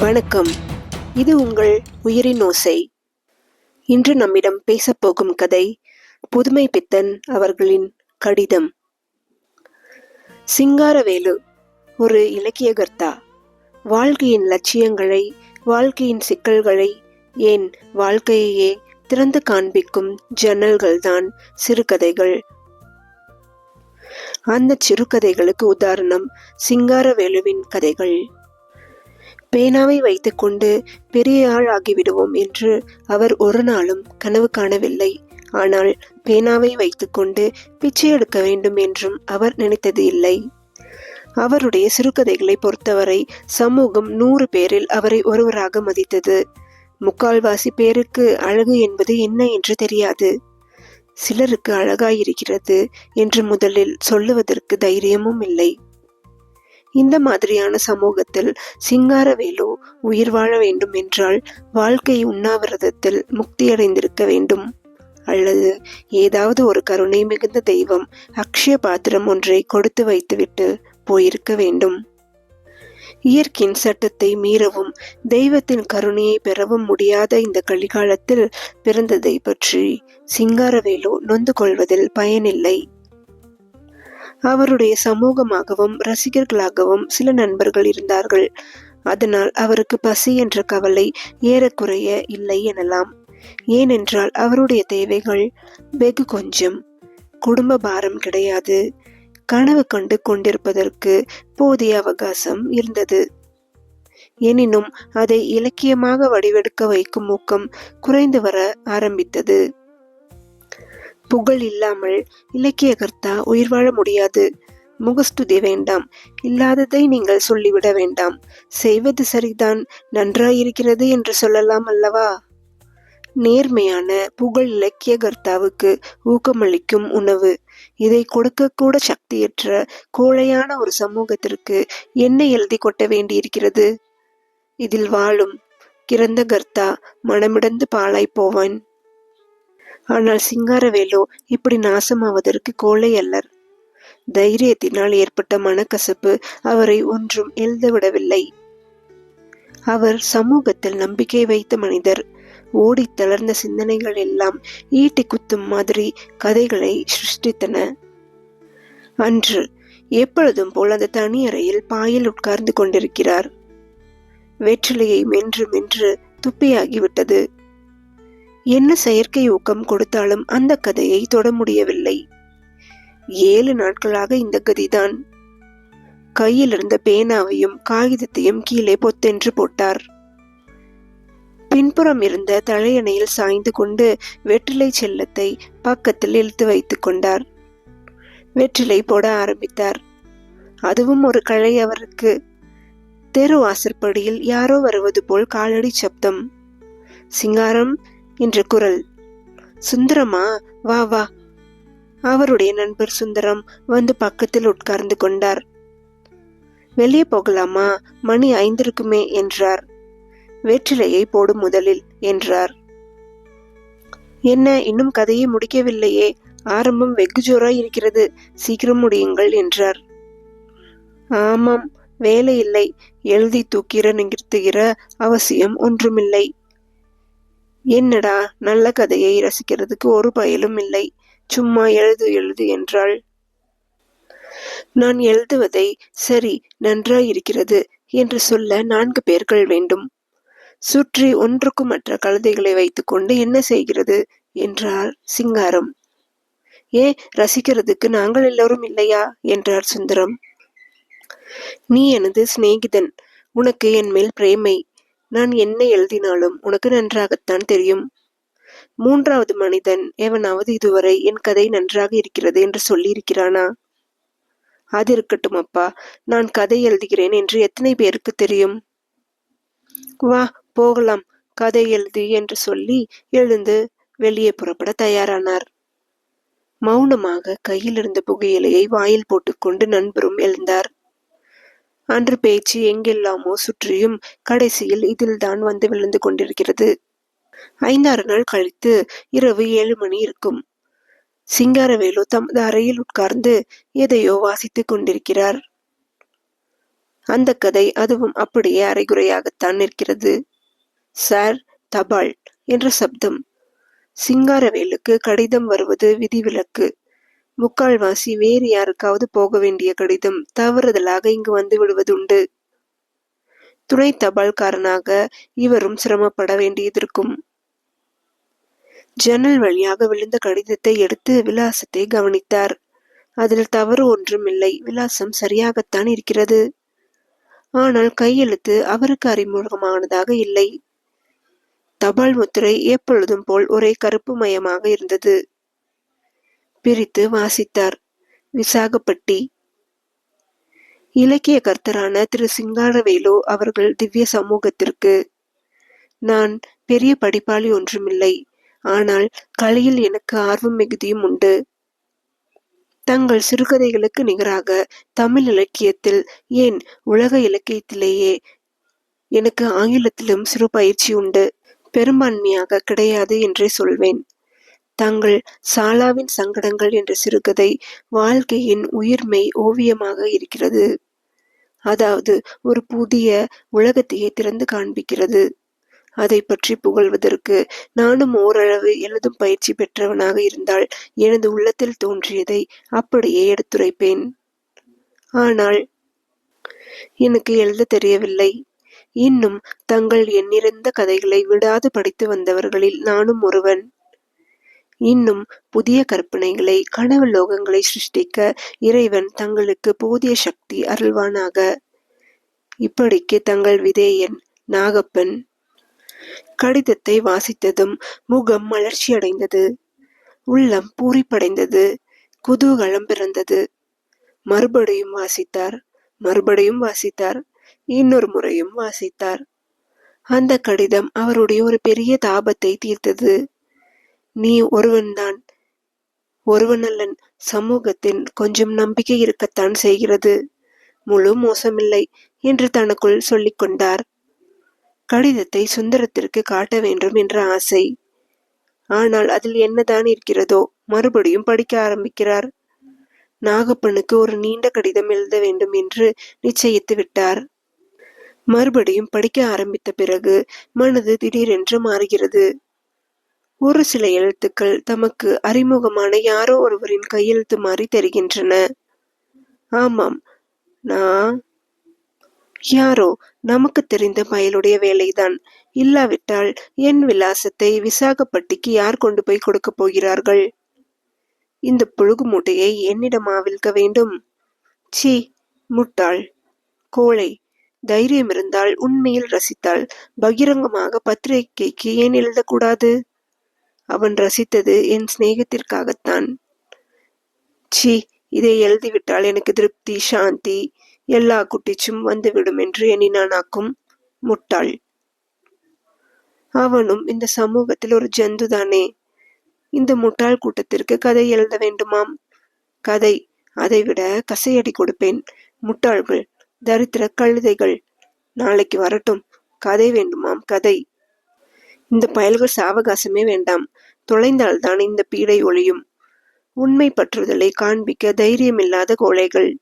வணக்கம். இது உங்கள் உயிரின் ஓசை. இன்று நம்மிடம் பேசப்போகும் கதை புதுமை பித்தன் அவர்களின் கடிதம். சிங்காரவேலு ஒரு இலக்கியகர்த்தா. வாழ்க்கையின் லட்சியங்களை வாழ்க்கையின் சிக்கல்களை ஏன் வாழ்க்கையையே திறந்து காண்பிக்கும் ஜன்னல்கள்தான் சிறுகதைகள். அந்த சிறுகதைகளுக்கு உதாரணம் சிங்காரவேலுவின் கதைகள். பேனாவை வைத்துக்கொண்டு பெரிய ஆள் ஆகிவிடுவோம் என்று அவர் ஒரு நாளும் கனவு காணவில்லை. ஆனால் பேனாவை வைத்துக்கொண்டு பிச்சை எடுக்க வேண்டும் என்றும் அவர் நினைத்தது இல்லை. அவருடைய சிறுகதைகளை பொறுத்தவரை சமூகம் நூறு பேரில் அவரை ஒருவராக மதித்தது. முக்கால்வாசி பேருக்கு அழகு என்பது என்ன என்று தெரியாது. சிலருக்கு அழகாயிருக்கிறது என்று முதலில் சொல்லுவதற்கு தைரியமும் இல்லை. இந்த மாதிரியான சமூகத்தில் சிங்காரவேலு உயிர் வாழ வேண்டும் என்றால் வாழ்க்கை உண்ணாவிரதத்தில் முக்தியடைந்திருக்க வேண்டும். அல்லது ஏதாவது ஒரு கருணை மிகுந்த தெய்வம் அக்ஷய பாத்திரம் ஒன்றை கொடுத்து வைத்துவிட்டு போயிருக்க வேண்டும். இயற்கையின் சட்டத்தை மீறவும் தெய்வத்தின் கருணையை பெறவும் முடியாத இந்த கலிகாலத்தில் பிறந்ததை பற்றி சிங்காரவேலு நொந்து கொள்வதில் பயனில்லை. அவருடைய சமூகமாகவும் ரசிகர்களாகவும் சில நண்பர்கள் இருந்தார்கள். அதனால் அவருக்கு பசி என்ற கவலை ஏறக்குறைய இல்லை எனலாம். ஏனென்றால் அவருடைய தேவைகள் வெகு கொஞ்சம். குடும்ப பாரம் கிடையாது. கனவு கண்டு கொண்டிருப்பதற்கு போதிய அவகாசம் இருந்தது. எனினும் அதை இலக்கியமாக வடிவெடுக்க வைக்கும் ஊக்கம் குறைந்து வர ஆரம்பித்தது. புகழ் இல்லாமல் இலக்கிய கர்த்தா உயிர் வாழ முடியாது. முகஸ்துதி வேண்டாம். இல்லாததை நீங்கள் சொல்லிவிட வேண்டாம். செய்வது சரிதான். நன்றாயிருக்கிறது என்று சொல்லலாம் அல்லவா? நேர்மையான புகழ் இலக்கிய கர்த்தாவுக்கு ஊக்கமளிக்கும் உணவு. இதை கொடுக்க கூட சக்தியற்ற கோழையான ஒரு சமூகத்திற்கு என்ன எழுதி கொட்ட வேண்டியிருக்கிறது? இதில் வாழும் கிறந்த கர்த்தா மனமிடந்து பாழாய் போவான். ஆனால் சிங்காரவேலோ இப்படி நாசமாவதற்கு கோழை அல்லர். தைரியத்தினால் ஏற்பட்ட மனக்கசப்பு அவரை ஒன்றும் எழுதவிடவில்லை. அவர் சமூகத்தில் நம்பிக்கை வைத்த மனிதர். ஓடி தளர்ந்த சிந்தனைகள் எல்லாம் ஈட்டி குத்தும் மாதிரி கதைகளை சிருஷ்டித்தன. அன்று எப்பொழுதும் போல் அந்த தனி அறையில் பாயில் உட்கார்ந்து கொண்டிருக்கிறார். வெற்றிலையை மென்று மென்று துப்பியாகிவிட்டது. என்ன செயற்கை ஊக்கம் கொடுத்தாலும் அந்த கதையை தொட முடியவில்லை. ஏழு நாட்களாக இந்த கதிதான். கையில் இருந்த பேனாவையும் காகிதத்தையும் கீழே பொத்தென்று போட்டார். பின்புறம் இருந்த தலையணையில் சாய்ந்து கொண்டு வெற்றிலை செல்லத்தை பக்கத்தில் இழுத்து வைத்துக் கொண்டார். வெற்றிலை போட ஆரம்பித்தார். அதுவும் ஒரு கழை அவருக்கு. தெரு வாசற்படியில் யாரோ வருவது போல் காலடி சப்தம். சிங்காரம் என்ற குரல். சுந்தரமா வா வா. அவருடைய நண்பர் சுந்தரம் வந்து பக்கத்தில் உட்கார்ந்து கொண்டார். வெளியே போகலாமா? மணி ஐந்திருக்குமே என்றார். வெற்றிலையை போடும் முதலில் என்றார். என்ன இன்னும் கதையை முடிக்கவில்லையே? ஆரம்பம் வெகு ஜோராய் இருக்கிறது. சீக்கிரம் முடியுங்கள் என்றார். ஆமாம் வேலை இல்லை. எழுதி தூக்கிற நிறுத்துகிற அவசியம் ஒன்றுமில்லை. என்னடா நல்ல கதையை ரசிக்கிறதுக்கு ஒரு பயலும் இல்லை. சும்மா எழுது எழுது என்றாள். நான் எழுதுவதை சரி நன்றாயிருக்கிறது என்று சொல்ல நான்கு பேர்கள் வேண்டும். சுற்றி ஒன்றுக்கும் மற்ற கழுதைகளை வைத்துக்கொண்டு என்ன செய்கிறது என்றார் சிங்காரம். ஏ ரசிக்கிறதுக்கு நாங்கள் எல்லோரும் இல்லையா? என்றார் சுந்தரம். நீ எனது சிநேகிதன். உனக்கு என் மேல் பிரேமை. நான் என்ன எழுதினாலும் உனக்கு நன்றாகத்தான் தெரியும். மூன்றாவது மனிதன் எவனாவது இதுவரை என் கதை நன்றாக இருக்கிறது என்று சொல்லியிருக்கிறானா? அது இருக்கட்டும் அப்பா நான் கதை எழுதுகிறேன் என்று எத்தனை பேருக்கு தெரியும்? வா போகலாம் கதை எழுதி என்று சொல்லி எழுந்து வெளியே புறப்பட தயாரானார். மௌனமாக கையில் இருந்த புகையிலையை வாயில் போட்டுக்கொண்டு நண்பரும் எழுந்தார். அன்று பேச்சு எங்கெல்லாமோ சுற்றியும் கடைசியில் இதில்தான் வந்து விழுந்து கொண்டிருக்கிறது. ஐந்தாறு நாள் கழித்து இரவு ஏழு மணி இருக்கும். சிங்காரவேலு தமது அறையில் உட்கார்ந்து எதையோ வாசித்துக் கொண்டிருக்கிறார். அந்த கதை அதுவும் அப்படியே அரைகுறையாகத்தான் நிற்கிறது. சார் தபால் என்ற சப்தம். சிங்காரவேலுக்கு கடிதம் வருவது விதிவிலக்கு. முக்கால்வாசி வேறு யாருக்காவது போக வேண்டிய கடிதம் தவறுதலாக இங்கு வந்து விடுவதுண்டு. துணை தபால்காரனாக இவரும் சிரமப்பட வேண்டியதிருக்கும். ஜன்னல் வழியாக விழுந்த கடிதத்தை எடுத்து விலாசத்தை கவனித்தார். அதில் தவறு ஒன்றும் இல்லை விலாசம் சரியாகத்தான் இருக்கிறது. ஆனால் கையெழுத்து அவருக்கு அறிமுகமானதாக இல்லை. தபால் முத்திரை எப்பொழுதும் போல் ஒரே கருப்பு மயமாக இருந்தது. பிரித்து வாசித்தார். விசாகப்பட்டி. இலக்கிய கர்த்தரான திரு சிங்காரவேலு அவர்கள் திவ்ய சமூகத்திற்கு நான் பெரிய படிப்பாளி ஒன்றுமில்லை. ஆனால் கலையில் எனக்கு ஆர்வம் மிகுதியும் உண்டு. தங்கள் சிறுகதைகளுக்கு நிகராக தமிழ் இலக்கியத்தில் ஏன் உலக இலக்கியத்திலேயே எனக்கு ஆங்கிலத்திலும் சிறு பயிற்சி உண்டு. பெரும்பான்மையாக கிடையாது என்றே சொல்வேன். தங்கள் சாலாவின் சங்கடங்கள் என்ற சிறுகதை வாழ்க்கையின் உயிர்மை ஓவியமாக இருக்கிறது. அதாவது ஒரு புதிய உலகத்தையே திறந்து காண்பிக்கிறது. அதை பற்றி புகழ்வதற்கு நானும் ஓரளவு எழுதும் பயிற்சி பெற்றவனாக இருந்தால் எனது உள்ளத்தில் தோன்றியதை அப்படியே எடுத்துரைப்பேன். ஆனால் எனக்கு எழுத தெரியவில்லை. இன்னும் தங்கள் எண்ணிறந்த கதைகளை விடாது படித்து வந்தவர்களில் நானும் ஒருவன். இன்னும் புதிய கற்பனைகளை கனவு லோகங்களை சிருஷ்டிக்க இறைவன் தங்களுக்கு போதிய சக்தி அருள்வானாக. இப்படிக்கு தங்கள் விதேயன் நாகப்பன் கடிதத்தை வாசித்ததும் முகம் மலர்ச்சியடைந்தது. உள்ளம் பூரிப்படைந்தது. குதூகலம் பிறந்தது. மறுபடியும் வாசித்தார் மறுபடியும் வாசித்தார் இன்னொரு முறையும் வாசித்தார். அந்த கடிதம் அவருடைய ஒரு பெரிய தாபத்தை தீர்த்தது. நீ ஒருவன்தான். ஒருவனல்லன் சமூகத்தின் கொஞ்சம் நம்பிக்கை இருக்கத்தான் செய்கிறது. முழு மோசமில்லை என்று தனக்குள் சொல்லிக் கொண்டார். கடிதத்தை சுந்தரத்திற்கு காட்ட வேண்டும் என்ற ஆசை. ஆனால் அதில் என்னதான் இருக்கிறதோ மறுபடியும் படிக்க ஆரம்பிக்கிறார். நாகப்பனுக்கு ஒரு நீண்ட கடிதம் எழுத வேண்டும் என்று நிச்சயித்து விட்டார். மறுபடியும் படிக்க ஆரம்பித்த பிறகு மனது திடீரென்று மாறுகிறது. ஒரு சில எழுத்துக்கள் தமக்கு அறிமுகமான யாரோ ஒருவரின் கையெழுத்து மாறி தெரிகின்றன. ஆமாம் நான் யாரோ நமக்கு தெரிந்த பயலுடைய வேலைதான். இல்லாவிட்டால் என் விலாசத்தை விசாகப்பட்டிக்கு யார் கொண்டு போய் கொடுக்க போகிறார்கள்? இந்த புழுகு மூட்டையை என்னிடம் ஆவிழ்க்க வேண்டும்? சி முட்டாள் கோழை தைரியம் இருந்தால் உண்மையில் ரசித்தால் பகிரங்கமாக பத்திரிகைக்கு ஏன் எழுதக்கூடாது? அவன் ரசித்தது என் சிநேகத்திற்காகத்தான். சி இதை எழுதிவிட்டால் எனக்கு திருப்தி சாந்தி எல்லா குட்டிச்சும் வந்துவிடும் என்று எண்ணினானாக்கும் முட்டாள். அவனும் இந்த சமூகத்தில் ஒரு ஜந்துதானே? இந்த முட்டாள் கூட்டத்திற்கு கதை எழுத வேண்டுமாம். கதை அதைவிட கசையடி கொடுப்பேன். முட்டாள்கள் தரித்திர கழுதைகள் நாளைக்கு வரட்டும். கதை வேண்டுமாம் கதை. இந்த பயல்கள் சாவகாசமே வேண்டாம். தொலைந்தால்தான் இந்த பீடை ஒழியும். உண்மை பற்றுதலை காண்பிக்க தைரியமில்லாத கோழைகள்.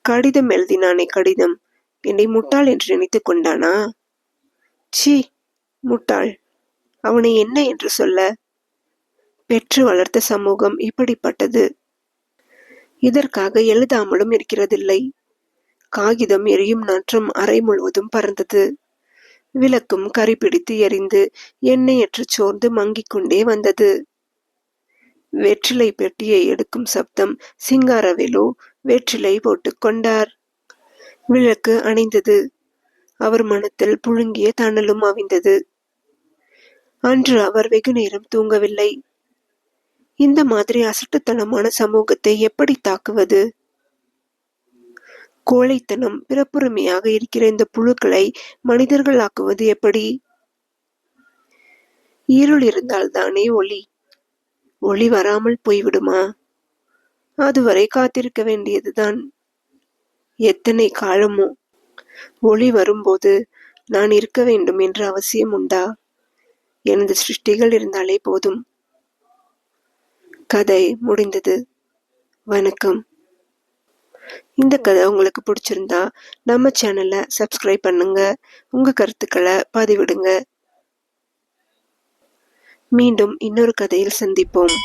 கடிதம் எழுதினானே கடிதம். என்னை முட்டாள் என்று நினைத்துக் கொண்டானா? சி முட்டாள். அவனை என்ன என்று சொல்ல? பெற்று வளர்த்த சமூகம் இப்படிப்பட்டது. இதற்காக எழுதாமலும் இருக்கிறதில்லை. காகிதம் எரியும் நாற்றம் அறை முழுவதும் பறந்தது. விளக்கும் கரிபிடித்து எரிந்து எண்ணெயற்று சோர்ந்து மங்கிக் கொண்டே வந்தது. வெற்றிலை பெட்டியை எடுக்கும் சப்தம் சிங்காரவேலு வெற்றிலை போட்டுக் கொண்டார். விளக்கு அணைந்தது. அவர் மனத்தில் புழுங்கிய தணலும் அவிந்தது. அன்று அவர் வெகு நேரம் தூங்கவில்லை. இந்த மாதிரி அசட்டுத்தனமான சமூகத்தை எப்படி தாக்குவது? கோழைத்தனம் பிறப்புரிமையாக இருக்கிற இந்த புழுக்களை மனிதர்களாக்குவது எப்படி? இருள் இருந்தால்தானே ஒளி. ஒளி வராமல் போய்விடுமா? அதுவரை காத்திருக்க வேண்டியதுதான். எத்தனை காலமோ? ஒளி வரும்போது நான் இருக்க வேண்டும் என்ற அவசியம் உண்டா? எனது சிருஷ்டிகள் இருந்தாலே போதும். கதை முடிந்தது. வணக்கம். இந்த கதை உங்களுக்கு பிடிச்சிருந்தா நம்ம சேனலை சப்ஸ்கிரைப் பண்ணுங்க. உங்க கருத்துக்களை பதிவிடுங்க. மீண்டும் இன்னொரு கதையில் சந்திப்போம்.